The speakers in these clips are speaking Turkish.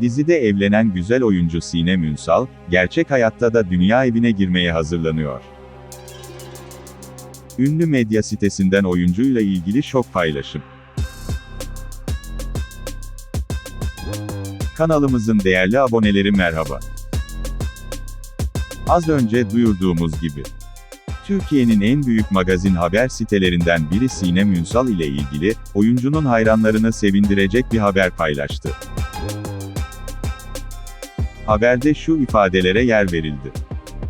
Dizide evlenen güzel oyuncu Sinem Ünsal, gerçek hayatta da dünya evine girmeye hazırlanıyor. Ünlü medya sitesinden oyuncuyla ilgili şok paylaşım. Kanalımızın değerli aboneleri merhaba. Az önce duyurduğumuz gibi, Türkiye'nin en büyük magazin haber sitelerinden biri Sinem Ünsal ile ilgili, oyuncunun hayranlarını sevindirecek bir haber paylaştı. Haberde şu ifadelere yer verildi.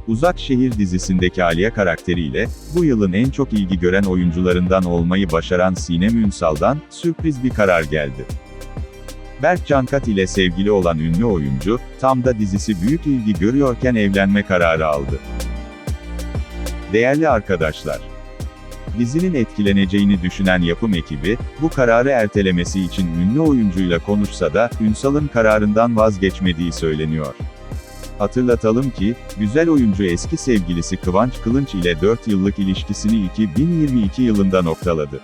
Uzak Şehir dizisindeki Aliye karakteriyle, bu yılın en çok ilgi gören oyuncularından olmayı başaran Sinem Ünsal'dan, sürpriz bir karar geldi. Berk Cankat ile sevgili olan ünlü oyuncu, tam da dizisi büyük ilgi görüyorken evlenme kararı aldı. Değerli arkadaşlar, dizinin etkileneceğini düşünen yapım ekibi, bu kararı ertelemesi için ünlü oyuncuyla konuşsa da, Ünsal'ın kararından vazgeçmediği söyleniyor. Hatırlatalım ki, güzel oyuncu eski sevgilisi Kıvanç Kılınç ile 4 yıllık ilişkisini 2022 yılında noktaladı.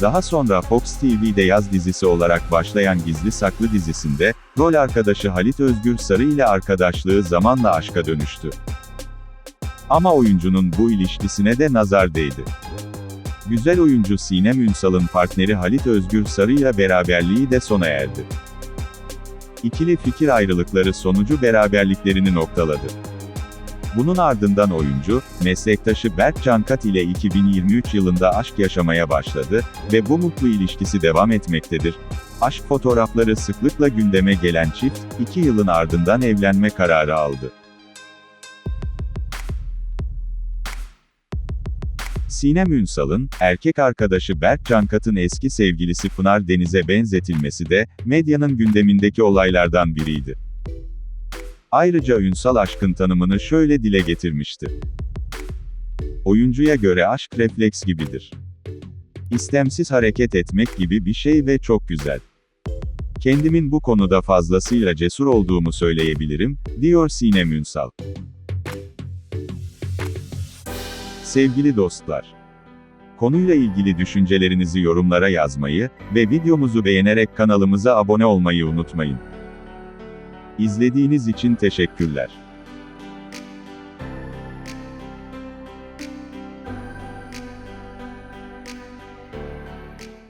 Daha sonra Fox TV'de yaz dizisi olarak başlayan Gizli Saklı dizisinde, rol arkadaşı Halit Özgür Sarı ile arkadaşlığı zamanla aşka dönüştü. Ama oyuncunun bu ilişkisine de nazar değdi. Güzel oyuncu Sinem Ünsal'ın partneri Halit Özgür Sarı ile beraberliği de sona erdi. İkili fikir ayrılıkları sonucu beraberliklerini noktaladı. Bunun ardından oyuncu, meslektaşı Berk Cankat ile 2023 yılında aşk yaşamaya başladı ve bu mutlu ilişkisi devam etmektedir. Aşk fotoğrafları sıklıkla gündeme gelen çift, 2 yılın ardından evlenme kararı aldı. Sinem Ünsal'ın, erkek arkadaşı Berk Cankat'ın eski sevgilisi Pınar Deniz'e benzetilmesi de, medyanın gündemindeki olaylardan biriydi. Ayrıca Ünsal aşkın tanımını şöyle dile getirmişti. Oyuncuya göre aşk refleks gibidir. İstemsiz hareket etmek gibi bir şey ve çok güzel. Kendimin bu konuda fazlasıyla cesur olduğumu söyleyebilirim, diyor Sinem Ünsal. Sevgili dostlar, konuyla ilgili düşüncelerinizi yorumlara yazmayı ve videomuzu beğenerek kanalımıza abone olmayı unutmayın. İzlediğiniz için teşekkürler.